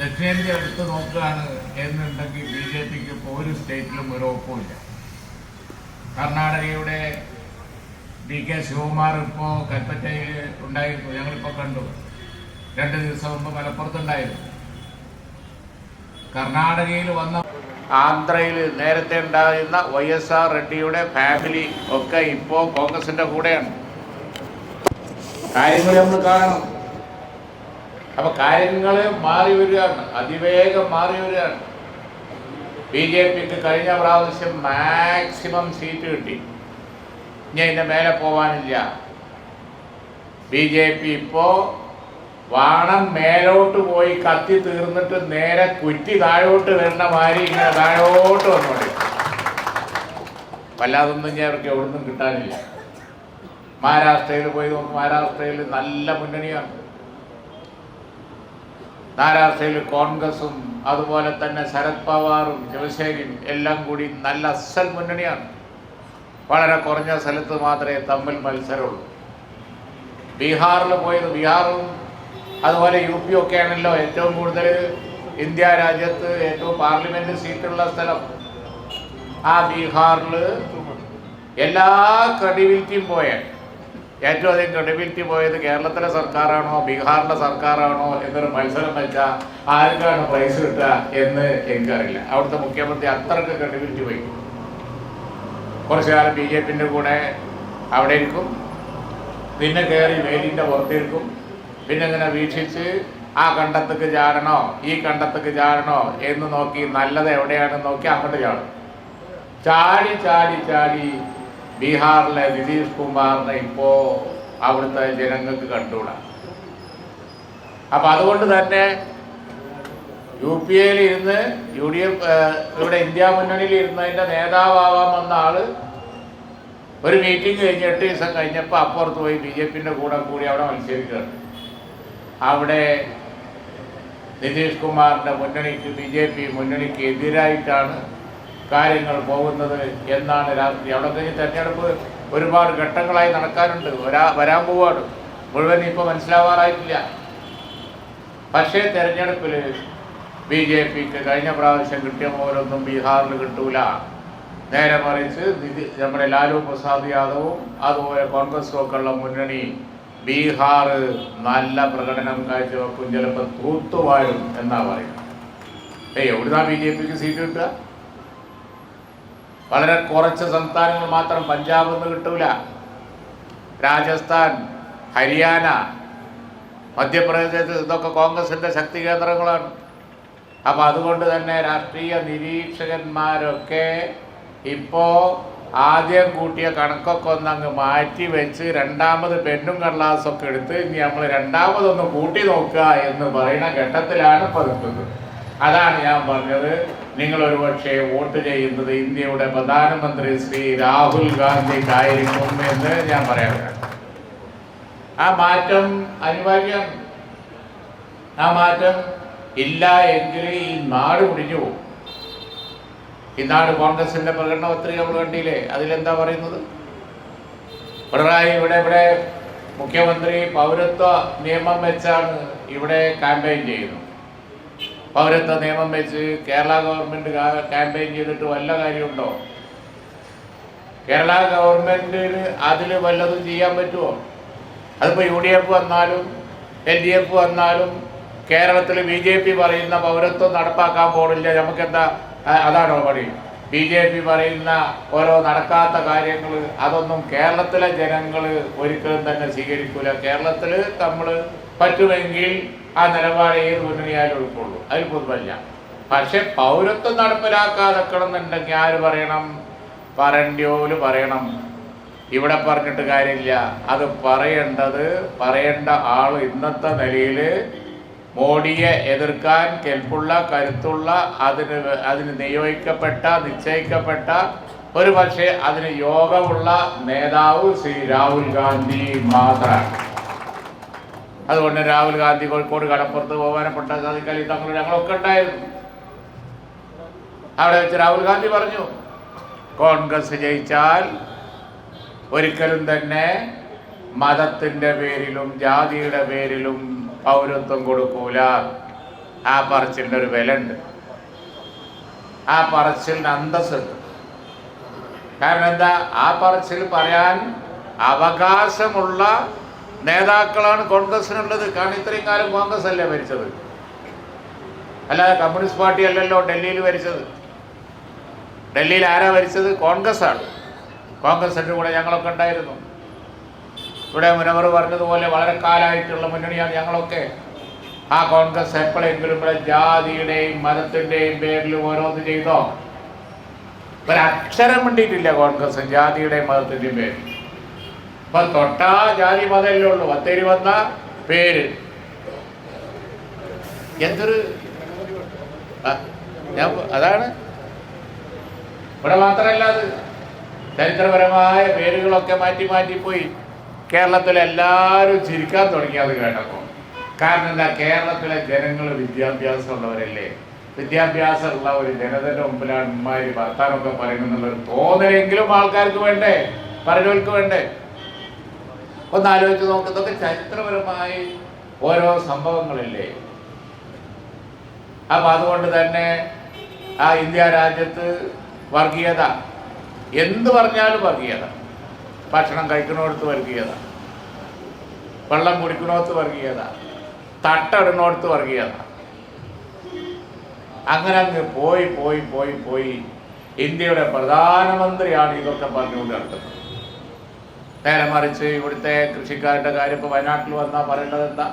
ദക്ഷിണേന്ത്യ എടുത്തു നോക്കുകയാണ് എന്നുണ്ടെങ്കിൽ ബി ജെ പിക്ക് ഇപ്പോൾ ഒരു സ്റ്റേറ്റിലും ഒരു ഒപ്പമില്ല കർണാടകയുടെ ഡി കെ ശിവകുമാർ ഇപ്പോൾ കൽപ്പറ്റയിൽ ഉണ്ടായിരുന്നു. ഞങ്ങളിപ്പോൾ കണ്ടു. രണ്ട് ദിവസം മുമ്പ് മലപ്പുറത്തുണ്ടായിരുന്നു. കർണാടകയിൽ വന്ന ആന്ധ്രയിൽ നേരത്തെ ഉണ്ടായിരുന്ന വൈ എസ് ആർ റെഡ്ഡിയുടെ ഫാമിലി ഒക്കെ ഇപ്പോൾ കോൺഗ്രസിന്റെ കൂടെയാണ്. കാര്യങ്ങൾ നമ്മൾ കാണണം. അപ്പൊ കാര്യങ്ങൾ മാറി വരികയാണ്. അതിവേഗം മാറി വരികയാണ്. ബി ജെ പിക്ക് കഴിഞ്ഞ പ്രാവശ്യം മാക്സിമം സീറ്റ് കിട്ടി. ഇനി അതിന്റെ മേലെ പോവാനില്ല. ബി ജെ പി ഇപ്പോൾ വാണം മേലോട്ട് പോയി കത്തി തീർന്നിട്ട് നേരെ കുറ്റി താഴോട്ട് വരുന്ന മാതിരി ഇങ്ങനെ താഴോട്ട് വന്നോളി വല്ലാതൊന്നും ഞാൻ അവർക്ക് എവിടുന്നും കിട്ടാനില്ല. മഹാരാഷ്ട്രയിൽ പോയി നോക്കും. മഹാരാഷ്ട്രയിൽ നല്ല മുന്നണിയാണ്. മഹാരാഷ്ട്രയിൽ കോൺഗ്രസും അതുപോലെ തന്നെ ശരത് പവാറും ശിവസേനയും എല്ലാം കൂടി നല്ല അസൽ മുന്നണിയാണ്. വളരെ കുറഞ്ഞ സ്ഥലത്ത് മാത്രമേ തമ്മിൽ മത്സരമുള്ളൂ. ബീഹാറിൽ പോയത് ബീഹാറും അതുപോലെ യു പി ഒക്കെ ആണല്ലോ ഏറ്റവും കൂടുതൽ ഇന്ത്യ രാജ്യത്ത് ഏറ്റവും പാർലമെന്റ് സീറ്റുള്ള സ്ഥലം. ആ ബീഹാറിൽ എല്ലാ ക്രെഡിബിലിറ്റിയും പോയ ഏറ്റവും അധികം ക്രെഡിബിലിറ്റി പോയത് കേരളത്തിലെ സർക്കാരാണോ ബീഹാറിലെ സർക്കാരാണോ എന്നൊരു മത്സരം വെച്ചാൽ ആർക്കാണ് പ്രൈസ് കിട്ടുക എന്ന് എനിക്കറിയില്ല. അവിടുത്തെ മുഖ്യമന്ത്രി അത്രയ്ക്ക് ക്രെഡിബിലിറ്റി പോയി. കുറച്ചു കാലം ബി ജെ പിന്റെ കൂടെ അവിടെ ഇരിക്കും. പിന്നെ കയറി വേലിന്റെ പുറത്തിരിക്കും പിന്നെ ഇങ്ങനെ വീക്ഷിച്ച് ആ കണ്ടത്തേക്ക് ചാടണോ? ഈ കണ്ടത്തേക്ക് ചാടണോ? എന്ന് നോക്കി നല്ലത് എവിടെയാണെന്ന് നോക്കി അങ്ങോട്ട് ചാടും. ചാടി ചാടി ചാടി ബീഹാറിലെ നിതീഷ് കുമാറിനെ ഇപ്പോ അവിടുത്തെ ജനങ്ങൾക്ക് കണ്ടുകൂടാ? അപ്പൊ അതുകൊണ്ട് തന്നെ യു പി എയിൽ ഇരുന്ന് യു ഡി എഫ് ഇവിടെ ഇന്ത്യ മുന്നണിയിൽ ഇരുന്നതിന്റെ നേതാവാവാൻ വന്ന ആൾ ഒരു മീറ്റിംഗ് കഴിഞ്ഞ് എട്ട് ദിവസം കഴിഞ്ഞപ്പോൾ അപ്പുറത്ത് പോയി ബി ജെ പിന്റെ കൂടെ കൂടി അവിടെ മത്സരിക്കുകയാണ്. അവിടെ നിതീഷ് കുമാറിന്റെ മുന്നണിക്ക് ബി ജെ പി മുന്നണിക്ക് എതിരായിട്ടാണ് കാര്യങ്ങൾ പോകുന്നത് എന്നാണ് രാഷ്ട്രീയം. അവിടെ കഴിഞ്ഞ് തെരഞ്ഞെടുപ്പ് ഒരുപാട് ഘട്ടങ്ങളായി നടക്കാനുണ്ട്. വരാ വരാൻ പോവാണ്. മുഴുവൻ ഇപ്പോൾ മനസ്സിലാവാറായിട്ടില്ല. പക്ഷേ തെരഞ്ഞെടുപ്പിൽ ബി ജെ പിക്ക് കഴിഞ്ഞ പ്രാവശ്യം കിട്ടിയ പോലൊന്നും ബീഹാറിൽ കിട്ടൂല. നേരെ മറിച്ച് നമ്മുടെ ലാലു പ്രസാദ് യാദവും അതുപോലെ കോൺഗ്രസ് ഒക്കെയുള്ള മുന്നണി ബീഹാർ നല്ല പ്രകടനം കാഴ്ചവെക്കും. ചിലപ്പോൾ തൂത്തുവാഴും എന്നാ പറയുന്നത്. ഏയ് എവിടുന്നാ ബി ജെ പിക്ക് സീറ്റ് കിട്ടുക? വളരെ കുറച്ച് സംസ്ഥാനങ്ങൾ മാത്രം പഞ്ചാബ് ഒന്നും കിട്ടൂല. രാജസ്ഥാൻ ഹരിയാന മധ്യപ്രദേശ് ഇതൊക്കെ കോൺഗ്രസിന്റെ ശക്തി കേന്ദ്രങ്ങളാണ്. അപ്പൊ അതുകൊണ്ട് തന്നെ രാഷ്ട്രീയ നിരീക്ഷകന്മാരൊക്കെ ഇപ്പോ ആദ്യം കൂട്ടിയ കണക്കൊക്കെ ഒന്ന് അങ്ങ് മാറ്റി വെച്ച് രണ്ടാമത് പെണ്ണും കടലാസൊക്കെ എടുത്ത് ഇനി നമ്മൾ രണ്ടാമതൊന്ന് കൂട്ടി നോക്കുക എന്ന് പറയുന്ന ഘട്ടത്തിലാണ് ഇപ്പൊ നിൽക്കുന്നത് അതാണ് ഞാൻ പറഞ്ഞത്. നിങ്ങൾ ഒരുപക്ഷെ വോട്ട് ചെയ്യുന്നത് ഇന്ത്യയുടെ പ്രധാനമന്ത്രി ശ്രീ രാഹുൽ ഗാന്ധിക്കായിരിക്കും എന്ന് ഞാൻ പറയാറുണ്ട്. ആ മാറ്റം അനിവാര്യമാണ്. ആ മാറ്റം ഇല്ല എങ്കിൽ ഈ നാട് മുടിഞ്ഞു പോകും. നാട് കോൺഗ്രസിന്റെ പ്രകടന പത്രിക നമ്മൾ കണ്ടില്ലേ? അതിലെന്താ പറയുന്നത്? പിണറായി ഇവിടെ ഇവിടെ മുഖ്യമന്ത്രി പൗരത്വ നിയമം വെച്ചാണ് ഇവിടെ ക്യാമ്പയിൻ ചെയ്യുന്നത്. പൗരത്വ നിയമം വെച്ച് കേരള ഗവൺമെന്റ് ക്യാമ്പയിൻ ചെയ്തിട്ട് വല്ല കാര്യമുണ്ടോ? കേരള ഗവൺമെന്റിന് അതിൽ വല്ലതും ചെയ്യാൻ പറ്റുമോ അതിപ്പോൾ യു ഡി എഫ് വന്നാലും എൽ ഡി എഫ് വന്നാലും കേരളത്തിൽ ബി ജെ പി പറയുന്ന പൗരത്വം നടപ്പാക്കാൻ പോണില്ല. നമുക്കെന്താ എന്താ അതാണോ പണി? ബി ജെ പി പറയുന്ന ഓരോ നടക്കാത്ത കാര്യങ്ങൾ അതൊന്നും കേരളത്തിലെ ജനങ്ങൾ ഒരിക്കലും തന്നെ സ്വീകരിക്കൂല. കേരളത്തിൽ നമ്മൾ പറ്റുമെങ്കിൽ ആ നിലപാട് ഏത് മുന്നണിയായാലും ഉൾക്കൊള്ളൂ. അതിൽ പൊതുവല്ല. പക്ഷെ പൗരത്വം നടപ്പിലാക്കാതെക്കണം എന്നുണ്ടെങ്കിൽ ആര് പറയണം? പറയണ്ടിയോൽ പറയണം. ഇവിടെ പറഞ്ഞിട്ട് കാര്യമില്ല. അത് പറയേണ്ടത് പറയേണ്ട ആൾ ഇന്നത്തെ നിലയിൽ മോഡിയെ എതിർക്കാൻ കെൽപ്പുള്ള കരുത്തുള്ള അതിന് അതിന് നിയോഗിക്കപ്പെട്ട നിശ്ചയിക്കപ്പെട്ട ഒരു പക്ഷേ അതിന് യോഗമുള്ള നേതാവ് ശ്രീ രാഹുൽ ഗാന്ധി മാത്രമാണ് അതുകൊണ്ട് രാഹുൽ ഗാന്ധി കോഴിക്കോട് കടപ്പുറത്ത് ബഹുമാനപ്പെട്ട സാധിക്കലി തങ്ങൾ ഞങ്ങളൊക്കെ ഉണ്ടായിരുന്നു. അവിടെ വെച്ച് രാഹുൽ ഗാന്ധി പറഞ്ഞു കോൺഗ്രസ് ജയിച്ചാൽ ഒരിക്കലും തന്നെ മതത്തിന്റെ പേരിലും ജാതിയുടെ പേരിലും പൗരത്വം കൊടുക്കൂല. ആ പറച്ചിലിന്റെ ഒരു വില ഉണ്ട് ആ പറച്ചിലിന് അന്തസ്സുണ്ട്. കാരണം എന്താ? ആ പറച്ചിൽ പറയാൻ അവകാശമുള്ള നേതാക്കളാണ് കോൺഗ്രസിനുള്ളത്. കാരണം ഇത്രയും കാലം കോൺഗ്രസ് അല്ലേ ഭരിച്ചത്? അല്ലാതെ കമ്മ്യൂണിസ്റ്റ് പാർട്ടി അല്ലല്ലോ ഡൽഹിയിൽ ഭരിച്ചത്. ഡൽഹിയിൽ ആരാ ഭരിച്ചത്? കോൺഗ്രസ് ആണ് കോൺഗ്രസിന്റെ കൂടെ ഞങ്ങളൊക്കെ ഉണ്ടായിരുന്നു. ഇവിടെ മുനവർ പറഞ്ഞതുപോലെ വളരെ കാലമായിട്ടുള്ള മുന്നണിയാണ് ഞങ്ങളൊക്കെ. ആ കോൺഗ്രസ് എപ്പോഴെങ്കിലും ഇവിടെ ജാതിയുടെയും മതത്തിന്റെയും പേരിൽ ഓരോന്ന് ചെയ്തോ? ഒരക്ഷരം വേണ്ടിയിട്ടില്ല കോൺഗ്രസ് ജാതിയുടെയും മതത്തിന്റെയും പേരിൽ. ഇപ്പൊ തൊട്ടാ ജാതി മതമല്ലേ ഉള്ളൂ. പത്തേരി വന്ന പേര്. എന്തൊരു ഞാൻ അതാണ്. ഇവിടെ മാത്രമല്ല അത്. ചരിത്രപരമായ പേരുകളൊക്കെ മാറ്റി മാറ്റി പോയി. കേരളത്തിൽ എല്ലാവരും ചിരിക്കാൻ തുടങ്ങി അത് കേട്ടപ്പോൾ. കാരണം എന്താ? കേരളത്തിലെ ജനങ്ങൾ വിദ്യാഭ്യാസം ഉള്ള ഒരു ജനതയുടെ മുമ്പിലാണ് ഉമ്മാര് ഭർത്താനൊക്കെ പറയുമെന്നുള്ളൊരു തോന്നലെങ്കിലും ആൾക്കാർക്ക് വേണ്ടേ? പറഞ്ഞവർക്ക് വേണ്ടേ? ഒന്ന് ആലോചിച്ച് നോക്ക് ഇതൊക്കെ ചരിത്രപരമായി ഓരോ സംഭവങ്ങളില്ലേ? അപ്പം അതുകൊണ്ട് തന്നെ ആ ഇന്ത്യ രാജ്യത്ത് വർഗീയത. എന്ത് പറഞ്ഞാലും വർഗീയത. ഭക്ഷണം കഴിക്കണോടത്ത് വർഗീയത. വെള്ളം കുടിക്കണോടത്ത് വർഗീയത. തട്ടടുന്നോടത്ത് വർഗീയത. അങ്ങനെ അങ്ങ് പോയി പോയി പോയി പോയി ഇന്ത്യയുടെ പ്രധാനമന്ത്രിയാണ് ഇതൊക്കെ പറഞ്ഞുകൊണ്ട് നടക്കുന്നത്. നേരെ മറിച്ച് ഇവിടുത്തെ കൃഷിക്കാരുടെ കാര്യം ഇപ്പോൾ വയനാട്ടിൽ വന്നാൽ പറയേണ്ടത് എന്താ?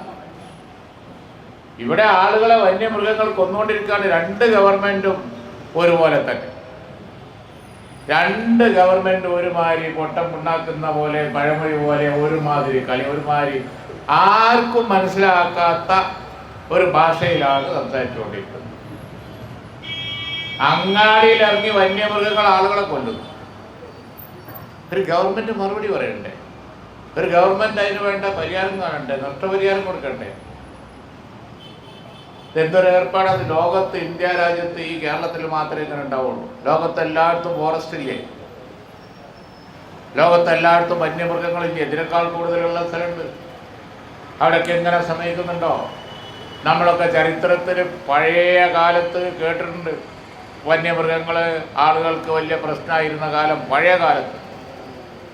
ഇവിടെ ആളുകളെ വന്യമൃഗങ്ങൾ കൊന്നുകൊണ്ടിരിക്കുകയാണ് രണ്ട് ഗവൺമെന്റും ഒരുപോലെ തന്നെ. രണ്ട് ഗവൺമെന്റ് ഒരുമാതിരി പൊട്ടം ഉണ്ടാക്കുന്ന പോലെ പഴമൊഴി പോലെ ഒരുമാതിരി കളി ഒരുമാതിരി ആർക്കും മനസ്സിലാക്കാത്ത ഒരു ഭാഷയിലാണ് സംസാരിച്ചുകൊണ്ടിരിക്കുന്നത്. അങ്ങാടിയിൽ ഇറങ്ങി വന്യമൃഗങ്ങൾ ആളുകളെ കൊല്ലുന്നു. ഒരു ഗവൺമെന്റ് മറുപടി പറയണ്ടേ? ഒരു ഗവൺമെന്റ് അതിന് വേണ്ട പരിഹാരം കാണണ്ടേ? നഷ്ടപരിഹാരം കൊടുക്കണ്ടേ? എന്തൊരു ഏർപ്പാടാണ്? ലോകത്ത് ഇന്ത്യ രാജ്യത്ത് ഈ കേരളത്തിൽ മാത്രമേ ഇങ്ങനെ ഉണ്ടാവുള്ളൂ. ലോകത്തെല്ലായിടത്തും ഫോറസ്റ്റ് ഇല്ലേ? ലോകത്തെല്ലായിടത്തും വന്യമൃഗങ്ങളില്ലേ? ഇതിനേക്കാൾ കൂടുതലുള്ള സ്ഥലമുണ്ട്. അവിടെയൊക്കെ എങ്ങനെ സമയിക്കുന്നുണ്ടോ നമ്മളൊക്കെ ചരിത്രത്തിൽ പഴയ കാലത്ത് കേട്ടിട്ടുണ്ട്. വന്യമൃഗങ്ങൾ ആളുകൾക്ക് വലിയ പ്രശ്നമായിരുന്ന കാലം പഴയ കാലത്ത്.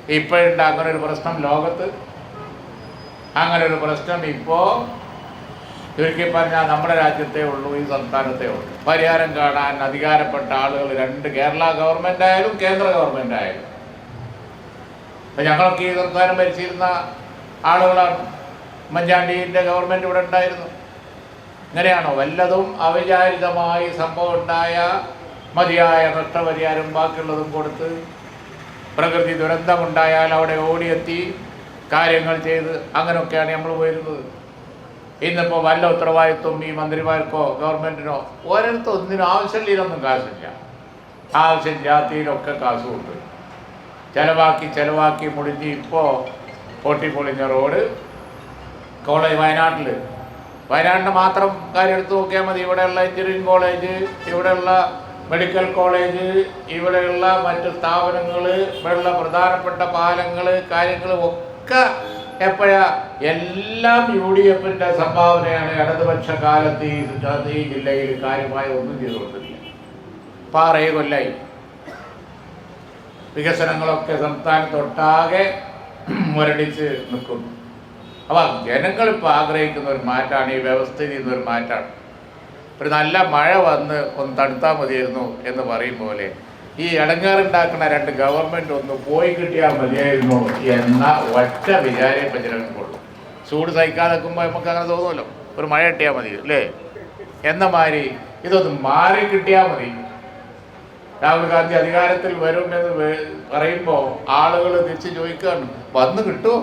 ഇപ്പോഴുണ്ട് അങ്ങനെ ഒരു പ്രശ്നം ലോകത്ത്. അങ്ങനെ ഒരു പ്രശ്നം ഇപ്പോൾ ചുരുക്കി പറഞ്ഞാൽ നമ്മുടെ രാജ്യത്തേ ഉള്ളൂ ഈ സംസ്ഥാനത്തേ ഉള്ളൂ. പരിഹാരം കാണാൻ അധികാരപ്പെട്ട ആളുകൾ രണ്ട് കേരള ഗവൺമെന്റ് ആയാലും കേന്ദ്ര ഗവൺമെന്റ് ആയാലും. ഞങ്ങളൊക്കെ ഈ സംസ്ഥാനം ഭരിച്ചിരുന്ന ആളുകളാണ്. ഉമ്മൻചാണ്ടിന്റെ ഗവൺമെന്റ് ഇവിടെ ഉണ്ടായിരുന്നു. ഇങ്ങനെയാണോ? വല്ലതും അവിചാരിതമായി സംഭവം ഉണ്ടായ മതിയായ നഷ്ടപരിഹാരം ബാക്കിയുള്ളതും കൊടുത്ത് പ്രകൃതി ദുരന്തമുണ്ടായാൽ അവിടെ ഓടിയെത്തി കാര്യങ്ങൾ ചെയ്ത് അങ്ങനെയൊക്കെയാണ് നമ്മൾ പോയിരുന്നത്. ഇന്നിപ്പോൾ വല്ല ഉത്തരവാദിത്വം ഈ മന്ത്രിമാർക്കോ ഗവൺമെന്റിനോ ഓരോരുത്തർ ഒന്നിനും ആവശ്യമില്ലൊന്നും കാശില്ല. ആവശ്യമില്ലാത്തതിലൊക്കെ കാശുണ്ട്. ചിലവാക്കി ചിലവാക്കി മുടിഞ്ഞ് ഇപ്പോൾ പൊട്ടിപ്പൊളിഞ്ഞ റോഡ് കോളേജ് വയനാട്ടിൽ വയനാടിന്റെ മാത്രം കാര്യം എടുത്ത് നോക്കിയാൽ മതി. ഇവിടെയുള്ള എഞ്ചിനീയറിംഗ് കോളേജ് ഇവിടെയുള്ള മെഡിക്കൽ കോളേജ് ഇവിടെയുള്ള മറ്റ് സ്ഥാപനങ്ങൾ ഇവിടെയുള്ള പ്രധാനപ്പെട്ട പാലങ്ങൾ കാര്യങ്ങൾ ഒക്കെ എപ്പോഴാ എല്ലാം യു ഡി എഫിന്റെ സംഭാവനയാണ് ഇടതുപക്ഷ കാലത്ത് ഈ ജില്ലയിൽ കാര്യമായ ഒന്നും ചെയ്തുകൊണ്ടിരിക്കുക പാറയെ കൊല്ലായി. വികസനങ്ങളൊക്കെ സംസ്ഥാനത്തൊട്ടാകെ മുരടിച്ച് നിൽക്കുന്നു. അപ്പം ജനങ്ങളിപ്പോൾ ആഗ്രഹിക്കുന്ന ഒരു മാറ്റമാണ് ഈ വ്യവസ്ഥയിൽ നിന്നൊരു മാറ്റമാണ് ഒരു നല്ല മഴ വന്ന് ഒന്ന് തണുത്താൽ മതിയായിരുന്നു എന്ന് പറയും പോലെ. ഈ ഇടങ്ങാറുണ്ടാക്കുന്ന രണ്ട് ഗവൺമെന്റ് ഒന്ന് പോയി കിട്ടിയാൽ മതിയായിരുന്നു എന്ന ഒറ്റ വിചാരം ഇപ്പം ജനങ്ങൾക്കുള്ളൂ. ചൂട് സഹിക്കാതെ നിൽക്കുമ്പോൾ നമുക്ക് അങ്ങനെ തോന്നുമല്ലോ. ഒരു മഴ കിട്ടിയാൽ മതി അല്ലേ? എന്ന മാതിരി ഇതൊന്ന് മാറി കിട്ടിയാൽ മതി. രാഹുൽ ഗാന്ധി അധികാരത്തിൽ വരും എന്ന് പറയുമ്പോൾ ആളുകൾ തിരിച്ച് ചോദിക്കുകയാണ് വന്ന് കിട്ടുമോ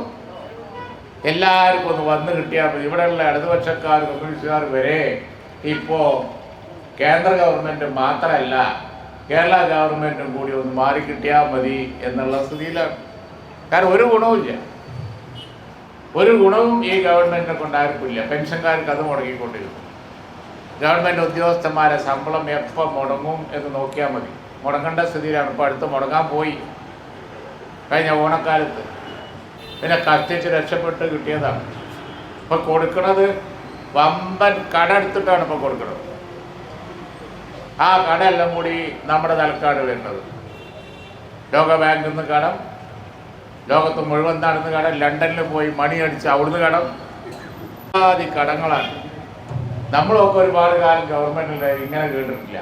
എല്ലാവർക്കും ഒന്ന് വന്ന് കിട്ടിയാൽ മതി. ഇവിടെയുള്ള ഇടതുപക്ഷക്കാർ കമ്മ്യൂണിസ്റ്റുകാർ വരെ ഇപ്പോൾ കേന്ദ്ര ഗവൺമെന്റ് മാത്രമല്ല കേരള ഗവൺമെന്റും കൂടി ഒന്ന് മാറി കിട്ടിയാൽ മതി എന്നുള്ള സ്ഥിതിയിലാണ്. കാരണം ഒരു ഗുണവുമില്ല. ഒരു ഗുണവും ഈ ഗവൺമെന്റിനെ കൊണ്ടായിരിക്കില്ല പെൻഷൻകാർക്ക് അത് മുടങ്ങിക്കൊണ്ടിരുന്നു ഗവൺമെന്റ് ഉദ്യോഗസ്ഥന്മാരെ ശമ്പളം എപ്പോൾ മുടങ്ങും എന്ന് നോക്കിയാൽ മതി. മുടങ്ങേണ്ട സ്ഥിതിയിലാണ്. ഇപ്പോൾ അടുത്ത് മുടങ്ങാൻ പോയി. കഴിഞ്ഞ ഓണക്കാലത്ത്. പിന്നെ കത്തിച്ച് രക്ഷപ്പെട്ട് കിട്ടിയതാണ്. ഇപ്പോൾ കൊടുക്കണത് വമ്പൻ കട എടുത്തിട്ടാണ് ഇപ്പോൾ കൊടുക്കുന്നത്. ആ കടയെല്ലാം കൂടി നമ്മുടെ തലക്കാട് വരുന്നത്. ലോക ബാങ്കിൽ നിന്ന് കടം ലോകത്ത് മുഴുവൻ നടന്ന് കടം ലണ്ടനിൽ പോയി മണി അടിച്ച് അവിടുന്ന് കടം. ഒരുപാട് കടങ്ങളാണ്. നമ്മളൊക്കെ ഒരുപാട് കാലം ഗവൺമെന്റിൽ ഇങ്ങനെ കേട്ടിട്ടില്ല.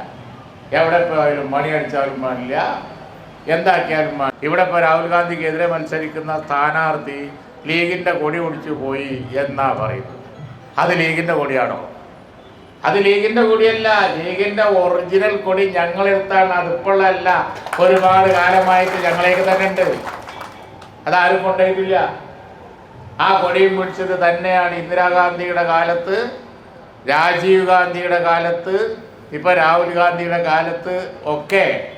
എവിടെ പോയാലും മണി അടിച്ചാലും പാടില്ല. എന്താക്കിയാലും പാടില്ല. ഇവിടെ ഇപ്പോൾ രാഹുൽ ഗാന്ധിക്കെതിരെ മത്സരിക്കുന്ന സ്ഥാനാർത്ഥി ലീഗിന്റെ കൊടി ഒടിച്ചു പോയി എന്നാ പറയുന്നത്. അത് ലീഗിന്റെ കൊടിയാണോ? അത് ലീഗിന്റെ കൊടിയല്ല. ലീഗിന്റെ ഒറിജിനൽ കൊടി ഞങ്ങളെടുത്താണ്. അതിപ്പോഴല്ല. ഒരുപാട് കാലമായിട്ട് ഞങ്ങളേക്ക് തന്നെ ഉണ്ട്. അതാരും കൊണ്ടുപോയിട്ടില്ല. ആ കൊടിയും പിടിച്ചത് തന്നെയാണ് ഇന്ദിരാഗാന്ധിയുടെ കാലത്ത് രാജീവ് ഗാന്ധിയുടെ കാലത്ത് ഇപ്പൊ രാഹുൽ ഗാന്ധിയുടെ കാലത്ത് ഒക്കെ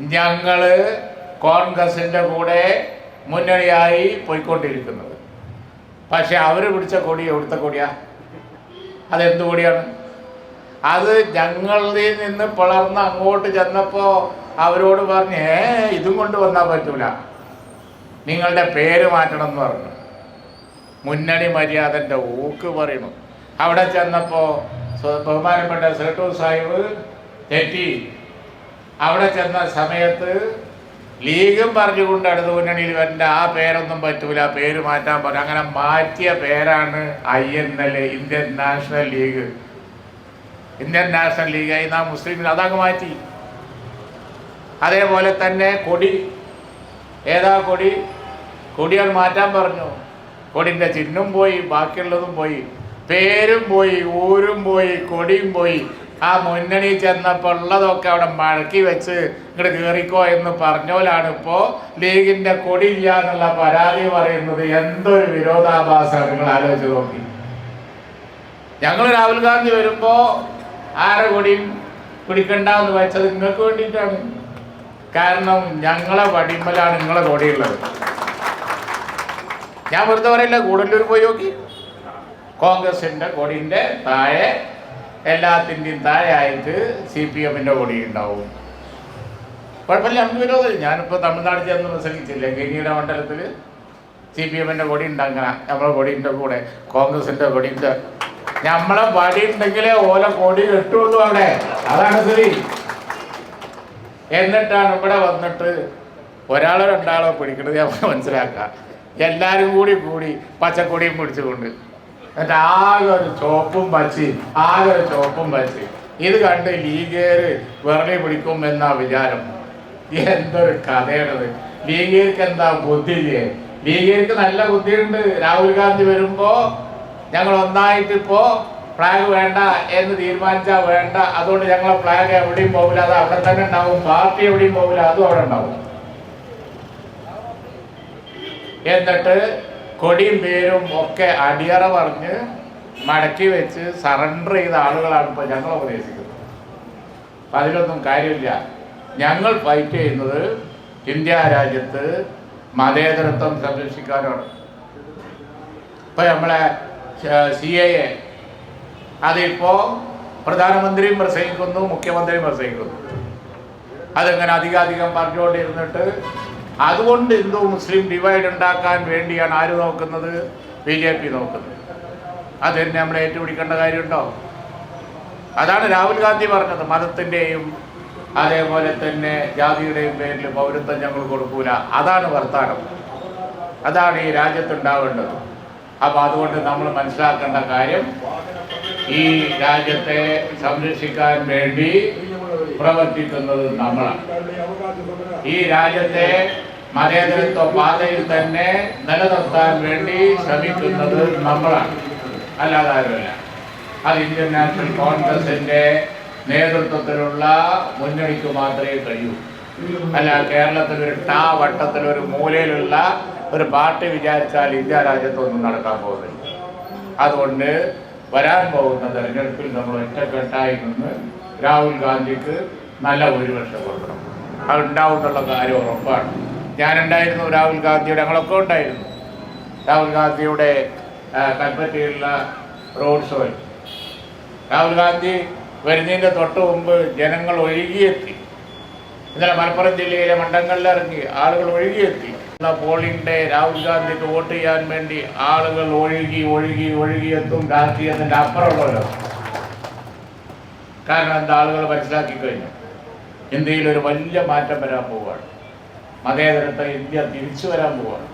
ഞങ്ങൾ കോൺഗ്രസിന്റെ കൂടെ മുന്നണിയായി പോയിക്കൊണ്ടിരിക്കുന്നത്. പക്ഷെ അവർ പിടിച്ച കൊടി എവിടുത്തെ കൊടിയാ? അതെന്ത് കൊടിയാണ് അത് ഞങ്ങളിൽ നിന്ന് പിളർന്ന് അങ്ങോട്ട് ചെന്നപ്പോൾ അവരോട് പറഞ്ഞ് ഏ ഇതും കൊണ്ട് വന്നാൽ പറ്റൂല. നിങ്ങളുടെ പേര് മാറ്റണം എന്ന് പറഞ്ഞു. മുന്നണി മര്യാദന്റെ ഊക്ക് പറയണു അവിടെ ചെന്നപ്പോൾ ബഹുമാനപ്പെട്ട സെട്ടു സാഹിബ് തെറ്റി. അവിടെ ചെന്ന സമയത്ത് ലീഗും പറഞ്ഞുകൊണ്ട് അടുത്ത മുന്നണിയിൽ വരേണ്ട ആ പേരൊന്നും പറ്റൂല പേര് മാറ്റാൻ പറ്റും അങ്ങനെ മാറ്റിയ പേരാണ് I N L Indian National League. Indian National ലീഗായി നാം മുസ്ലിം അതങ്ങ് മാറ്റി. അതേപോലെ തന്നെ കൊടി. ഏതാ കൊടി? കൊടികൾ മാറ്റാൻ പറഞ്ഞു. കൊടിന്റെ ചിഹ്നം പോയി ബാക്കിയുള്ളതും പോയി പേരും പോയി ഊരും പോയി കൊടിയും പോയി. ആ മുന്നണി ചെന്നപ്പോൾ ഉള്ളതൊക്കെ അവിടെ മഴക്കി വെച്ച് ഇങ്ങോട്ട് കയറിക്കോ എന്ന് പറഞ്ഞോലാണ് ഇപ്പോ ലീഗിന്റെ കൊടിയില്ല എന്നുള്ള പരാതി പറയുന്നത്. എന്തൊരു വിരോധാഭാസമാണ് നിങ്ങൾ ആലോചിച്ച് നോക്കി. ഞങ്ങൾ രാഹുൽ ഗാന്ധി വരുമ്പോൾ ആരെ കൊടിയും പിടിക്കണ്ട എന്ന് വെച്ചത് നിങ്ങൾക്ക് വേണ്ടിയിട്ടാണ്. കാരണം ഞങ്ങളെ വടിമലാണ് നിങ്ങളെ കൊടിയുള്ളത്. ഞാൻ വെറുതെ പറയില്ല ഗൂഡല്ലൂർ പോയി നോക്കി. കോൺഗ്രസിന്റെ കൊടിന്റെ താഴെ എല്ലാത്തിന്റെയും താഴെയായിട്ട് സി പി എമ്മിന്റെ കൊടി ഉണ്ടാവും. കുഴപ്പമില്ല നമുക്ക് വിരോധമില്ല. ഞാനിപ്പോൾ തമിഴ്നാട് ചെന്ന് പ്രസംഗിച്ചില്ലേ? ഗനിയുടെ മണ്ഡലത്തിൽ സി പി എമ്മിന്റെ കൊടി ഉണ്ടാക്കണം നമ്മളെ കൊടിന്റെ കൂടെ കോൺഗ്രസിന്റെ കൊടിന്റെ നമ്മളെ വടി ഉണ്ടെങ്കിലേ ഓല കൊടി കിട്ടുള്ളൂ അവിടെ. അതാണ് ശരി എന്നിട്ടാണ് ഇവിടെ വന്നിട്ട് ഒരാളോ രണ്ടാളോ പിടിക്കുന്നത് നമ്മൾ മനസ്സിലാക്കുക. എല്ലാവരും കൂടി കൂടി പച്ചക്കൊടിയും പിടിച്ചുകൊണ്ട് എന്നിട്ട് ആകെ ഒരു ചോപ്പും പച്ചയും ആകെ ഒരു ചോപ്പും പച്ചയും ഇത് കണ്ട് ലീഗേര് വിറളി പിടിക്കും എന്നാ വിചാരം. എന്തൊരു കഥയാണത്. ലീഗേർക്ക് എന്താ ബുദ്ധി ബുദ്ധിയില്ലേ ലീഗേർക്ക് നല്ല ബുദ്ധിയുണ്ട്. രാഹുൽ ഗാന്ധി വരുമ്പോ ഞങ്ങൾ ഒന്നായിട്ട് ഇപ്പോ ഫ്ലാഗ് വേണ്ട എന്ന് തീരുമാനിച്ചാൽ വേണ്ട. അതുകൊണ്ട് ഞങ്ങളെ ഫ്ലാഗ് എവിടെയും പോകില്ല അത് അവിടെ തന്നെ ഉണ്ടാവും. പാർട്ടി എവിടെയും പോകില്ല അതും അവിടെ ഉണ്ടാവും. എന്നിട്ട് കൊടിയും പേരും ഒക്കെ അടിയറ പറഞ്ഞ് മടക്കി വെച്ച് സറണ്ടർ ചെയ്ത ആളുകളാണ് ഇപ്പോൾ ഞങ്ങൾ ഉപദേശിക്കുന്നത്. അപ്പം അതിലൊന്നും കാര്യമില്ല. ഞങ്ങൾ ഫൈറ്റ് ചെയ്യുന്നത് ഇന്ത്യ രാജ്യത്ത് മതേതരത്വം സംരക്ഷിക്കാനാണ്. ഇപ്പം നമ്മളെ സി എ എ അതിപ്പോൾ പ്രധാനമന്ത്രിയും പ്രസംഗിക്കുന്നു മുഖ്യമന്ത്രിയും പ്രസംഗിക്കുന്നു. അതിങ്ങനെ അധികാധികം പറഞ്ഞുകൊണ്ടിരുന്നിട്ട് അതുകൊണ്ട് ഹിന്ദു മുസ്ലിം ഡിവൈഡ് ഉണ്ടാക്കാൻ വേണ്ടിയാണ് ആര് നോക്കുന്നത്? ബി ജെ പി നോക്കുന്നത്. അത് തന്നെ നമ്മൾ ഏറ്റുപിടിക്കേണ്ട കാര്യമുണ്ടോ? അതാണ് രാഹുൽ ഗാന്ധി പറഞ്ഞത് മതത്തിന്റെയും അതേപോലെ തന്നെ ജാതിയുടെയും പേരിൽ പൗരത്വം ഞങ്ങൾ കൊടുക്കൂല. അതാണ് വർത്താനം. അതാണ് ഈ രാജ്യത്തുണ്ടാവേണ്ടത്. അപ്പം അതുകൊണ്ട് നമ്മൾ മനസ്സിലാക്കേണ്ട കാര്യം ഈ രാജ്യത്തെ സംരക്ഷിക്കാൻ വേണ്ടി പ്രവർത്തിക്കുന്നത് നമ്മളാണ്. ഈ രാജ്യത്തെ മതേതരത്വ പാതയിൽ തന്നെ നിലനിർത്താൻ വേണ്ടി ശ്രമിക്കുന്നത് നമ്മളാണ്. അല്ലാതെ ആരുമല്ല. അത് ഇന്ത്യൻ നാഷണൽ കോൺഗ്രസിന്റെ നേതൃത്വത്തിലുള്ള മുന്നണിക്ക് മാത്രമേ കഴിയൂ. അല്ല കേരളത്തിൽ ഒരു ടാ വട്ടത്തിൽ ഒരു മൂലയിലുള്ള ഒരു പാർട്ടി വിചാരിച്ചാൽ ഇന്ത്യ രാജ്യത്തൊന്നും നടക്കാൻ പോകുന്നില്ല. അതുകൊണ്ട് വരാൻ പോകുന്ന തെരഞ്ഞെടുപ്പിൽ നമ്മൾ ഒറ്റക്കെട്ടായി നിന്ന് രാഹുൽ ഗാന്ധിക്ക് നല്ല ഭൂരിപക്ഷം കൊടുക്കണം. അത് ഉണ്ടാവുന്നുള്ള കാര്യം ഉറപ്പാണ്. ഞാനുണ്ടായിരുന്നു രാഹുൽ ഗാന്ധിയുടെ ഞങ്ങളൊക്കെ ഉണ്ടായിരുന്നു. രാഹുൽ ഗാന്ധിയുടെ കൽപ്പറ്റയിലുള്ള റോഡ് ഷോയിൽ. രാഹുൽ ഗാന്ധി വരുന്നതിന്റെ തൊട്ട് മുമ്പ് ജനങ്ങൾ ഒഴുകിയെത്തി. ഇന്നലെ മലപ്പുറം ജില്ലയിലെ മണ്ഡലങ്ങളിൽ ഇറങ്ങി ആളുകൾ ഒഴുകിയെത്തി. പോളിംഗ് ഡേ രാഹുൽ ഗാന്ധിക്ക് വോട്ട് ചെയ്യാൻ വേണ്ടി ആളുകൾ ഒഴുകി ഒഴുകി ഒഴുകിയെത്തും രാഷ്ട്രീയത്തിന്റെ അപ്പുറമുള്ളവരോ? കാരണം എന്താ? ആളുകൾ മനസ്സിലാക്കി കഴിഞ്ഞു. ഇന്ത്യയിൽ ഒരു വലിയ മാറ്റം വരാൻ പോവുകയാണ്. മതേതരത്തെ ഇന്ത്യ തിരിച്ചു വരാൻ പോവുകയാണ്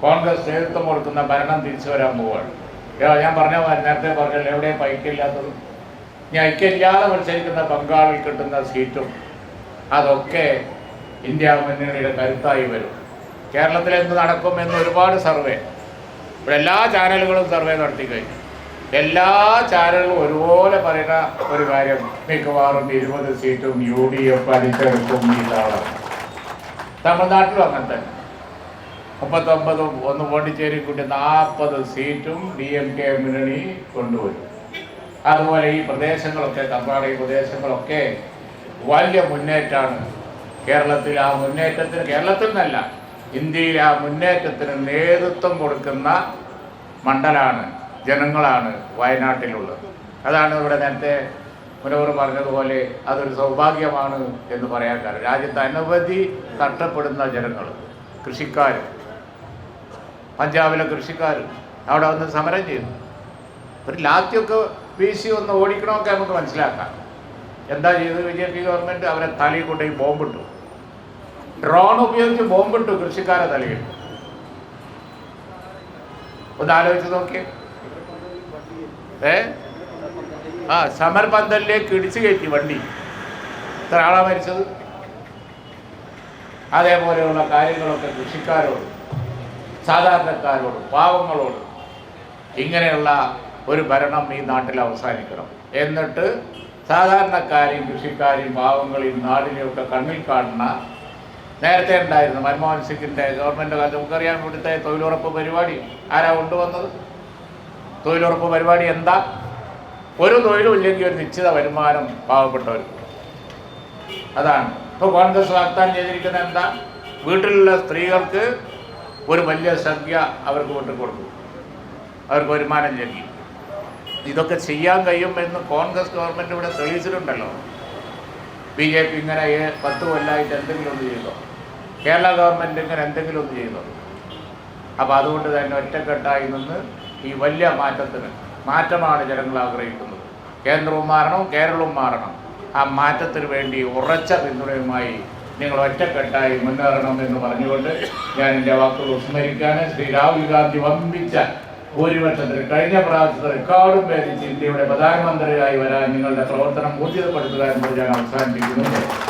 കോൺഗ്രസ് നേതൃത്വം കൊടുക്കുന്ന ഭരണം തിരിച്ചു വരാൻ പോവുകയാണ് ഞാൻ പറഞ്ഞ നേരത്തെ പറഞ്ഞല്ലോ എവിടെയും പൈക്കില്ലാത്തതും ഇനി ഐക്യമില്ലാതെ മത്സരിക്കുന്ന ബംഗാളിൽ കിട്ടുന്ന സീറ്റും അതൊക്കെ ഇന്ത്യ മുന്നണിയുടെ കരുത്തായി വരും. കേരളത്തിൽ എന്ത് നടക്കും എന്ന് ഒരുപാട് സർവേ. ഇവിടെ എല്ലാ ചാനലുകളും സർവേ നടത്തി കഴിഞ്ഞു. എല്ലാ ചാനലുകളും ഒരുപോലെ പറയുന്ന ഒരു കാര്യം മിക്കവാറും ഇരുപത് സീറ്റും യു ഡി എഫ് അടിച്ചെടുക്കും ഈ തവണ തമിഴ്നാട്ടിലും അങ്ങനെ തന്നെ. മുപ്പത്തൊമ്പതും ഒന്ന് പോണ്ടിച്ചേരി കൂട്ടി നാൽപ്പത് സീറ്റും ഡി എം കെ മുന്നണി കൊണ്ടുവരും അതുപോലെ ഈ പ്രദേശങ്ങളൊക്കെ കർണാടക പ്രദേശങ്ങളൊക്കെ വലിയ മുന്നേറ്റമാണ് കേരളത്തിൽ ആ മുന്നേറ്റത്തിന് കേരളത്തിൽ നിന്നല്ല ഇന്ത്യയിൽ ആ മുന്നേറ്റത്തിന് നേതൃത്വം കൊടുക്കുന്ന മണ്ഡലമാണ് ജനങ്ങളാണ് വയനാട്ടിലുള്ളത്. അതാണ് ഇവിടെ നേരത്തെ മുനവർ പറഞ്ഞതുപോലെ അതൊരു സൗഭാഗ്യമാണ് എന്ന് പറയാൻ കാരണം രാജ്യത്ത് അനവധി തട്ടപ്പെടുന്ന ജനങ്ങൾ കൃഷിക്കാർ പഞ്ചാബിലെ കൃഷിക്കാർ അവിടെ വന്ന് സമരം ചെയ്യുന്നു. ഒരു ലാത്തിയൊക്കെ വീശി ഒന്ന് ഓടിക്കണമൊക്കെ നമുക്ക് മനസ്സിലാക്കാം. എന്താ ചെയ്തത് ബി ജെ പി ഗവൺമെന്റ്? അവരെ തലയിൽ കൊണ്ടുപോയി ബോംബിട്ടു. ഡ്രോൺ ഉപയോഗിച്ച് ബോംബിട്ടു കൃഷിക്കാരെ തലയിൽ. ഒന്ന് ആലോചിച്ച് നോക്കിയേ. ഏ? ആ സമർപന്തലിലേക്ക് ഇടിച്ചു കയറ്റി വണ്ടി. ഇത്ര ആളാ മരിച്ചത്? അതേപോലെയുള്ള കാര്യങ്ങളൊക്കെ കൃഷിക്കാരോട് സാധാരണക്കാരോട് പാവങ്ങളോട് ഇങ്ങനെയുള്ള ഒരു ഭരണം ഈ നാട്ടിൽ അവസാനിക്കണം. എന്നിട്ട് സാധാരണക്കാരെയും കൃഷിക്കാരെയും പാവങ്ങളെയും നാടിനെയൊക്കെ കണ്ണിൽ കാണുന്ന നേരത്തെ ഉണ്ടായിരുന്നു മൻമോഹൻ സിംഗിന്റെ ഗവൺമെന്റ് കാലത്ത് നമുക്കറിയാം ഇവിടുത്തെ തൊഴിലുറപ്പ് പരിപാടി. ആരാ കൊണ്ടുവന്നത്? തൊഴിലുറപ്പ് പരിപാടി എന്താ? ഒരു തൊഴിലും ഇല്ലെങ്കിൽ ഒരു നിശ്ചിത വരുമാനം പാവപ്പെട്ടവർ അതാണ്. ഇപ്പോൾ കോൺഗ്രസ് വാഗ്ദാനം ചെയ്തിരിക്കുന്ന എന്താ? വീട്ടിലുള്ള സ്ത്രീകൾക്ക് ഒരു വലിയ സംഖ്യ അവർക്ക് കൊണ്ടു കൊടുക്കും. അവർക്ക് വരുമാനം നൽകി ഇതൊക്കെ ചെയ്യാൻ കഴിയും എന്ന് കോൺഗ്രസ് ഗവൺമെന്റ് ഇവിടെ തെളിയിച്ചിട്ടുണ്ടല്ലോ. ബി ജെ പി ഇങ്ങനെ പത്ത് കൊല്ലമായിട്ട് എന്തെങ്കിലും ഒന്ന് ചെയ്തോ? കേരള ഗവൺമെന്റ് ഇങ്ങനെ എന്തെങ്കിലും ഒന്ന് ചെയ്തോ? അപ്പോൾ അതുകൊണ്ട് തന്നെ ഒറ്റക്കെട്ടായി നിന്ന് ഈ വലിയ മാറ്റത്തിന് മാറ്റമാണ് ജനങ്ങൾ ആഗ്രഹിക്കുന്നത്. കേന്ദ്രവും മാറണം കേരളവും മാറണം. ആ മാറ്റത്തിന് വേണ്ടി ഉറച്ച പിന്തുണയുമായി നിങ്ങൾ ഒറ്റക്കെട്ടായി മുന്നേറണം എന്ന് പറഞ്ഞുകൊണ്ട് ഞാൻ എന്റെ വാക്കുകൾ സ്മരിക്കാന് ശ്രീ രാഹുൽ ഗാന്ധി വമ്പിച്ച ഭൂരിപക്ഷത്തിൽ കഴിഞ്ഞ പ്രാവശ്യത്തെ റെക്കോർഡും പേരിച്ച് ഇന്ത്യയുടെ പ്രധാനമന്ത്രിയായി വരാൻ നിങ്ങളുടെ പ്രവർത്തനം ഊർജിതപ്പെടുത്തുക എന്നത് ഞാൻ അവസാനിപ്പിക്കുന്നു.